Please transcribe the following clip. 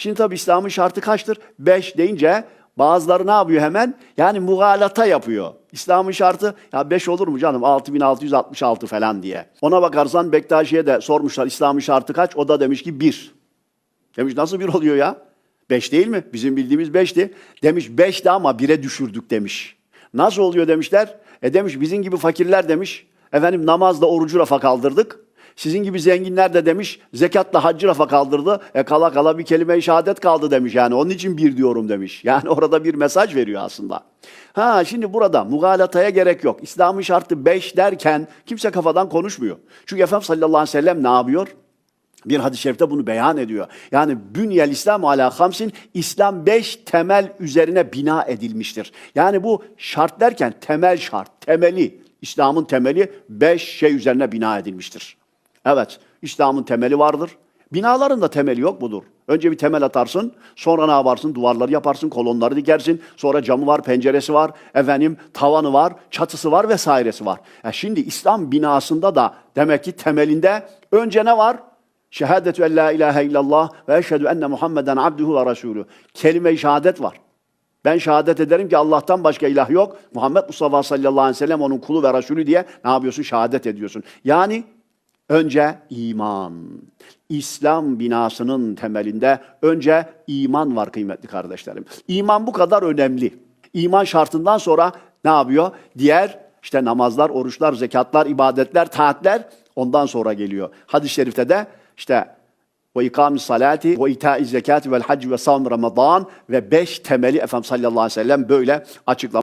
Şimdi tabi İslam'ın şartı kaçtır? Beş deyince bazıları ne yapıyor hemen? Yani mugalata yapıyor. İslam'ın şartı ya beş olur mu canım 6666 falan diye. Ona bakarsan Bektaşi'ye de sormuşlar İslam'ın şartı kaç? O da demiş ki bir. Demiş nasıl bir oluyor ya? Beş değil mi? Bizim bildiğimiz beşti. Demiş beşti ama bire düşürdük demiş. Nasıl oluyor demişler. E demiş bizim gibi fakirler demiş. Efendim namazla orucu rafa kaldırdık. Sizin gibi zenginler de demiş zekatla haccı rafa kaldırdı. E kala kala bir kelime-i şehadet kaldı demiş yani. Onun için bir diyorum demiş. Yani orada bir mesaj veriyor aslında. Ha şimdi burada mugalataya gerek yok. İslam'ın şartı beş derken kimse kafadan konuşmuyor. Çünkü Efendimiz sallallahu aleyhi ve sellem ne yapıyor? Bir hadis-i şerifte bunu beyan ediyor. Yani bünyel İslam ala hamsin, İslam beş temel üzerine bina edilmiştir. Yani bu şart derken temel şart, temeli, İslam'ın temeli beş şey üzerine bina edilmiştir. Evet, İslam'ın temeli vardır. Binaların da temeli yok mudur? Önce bir temel atarsın, sonra ne yaparsın? Duvarları yaparsın, kolonları dikersin, sonra camı var, penceresi var, efendim tavanı var, çatısı var vesairesi var. Ya şimdi İslam binasında da demek ki temelinde önce ne var? Şehadetü en la ilahe illallah ve eşhedü enne Muhammeden abduhu ve resulü. Kelime-i şehadet var. Ben şehadet ederim ki Allah'tan başka ilah yok. Muhammed Mustafa sallallahu aleyhi ve sellem onun kulu ve Resulü diye ne yapıyorsun? Şehadet ediyorsun. Yani önce iman. İslam binasının temelinde önce iman var kıymetli kardeşlerim. İman bu kadar önemli. İman şartından sonra ne yapıyor? Diğer işte namazlar, oruçlar, zekatlar, ibadetler, taatler ondan sonra geliyor. Hadis-i şerifte de işte ve ikamis salati ve ita'iz zekati vel hac ve savm ramazan ve beş temeli Efendimiz sallallahu aleyhi ve sellem böyle açıklamış.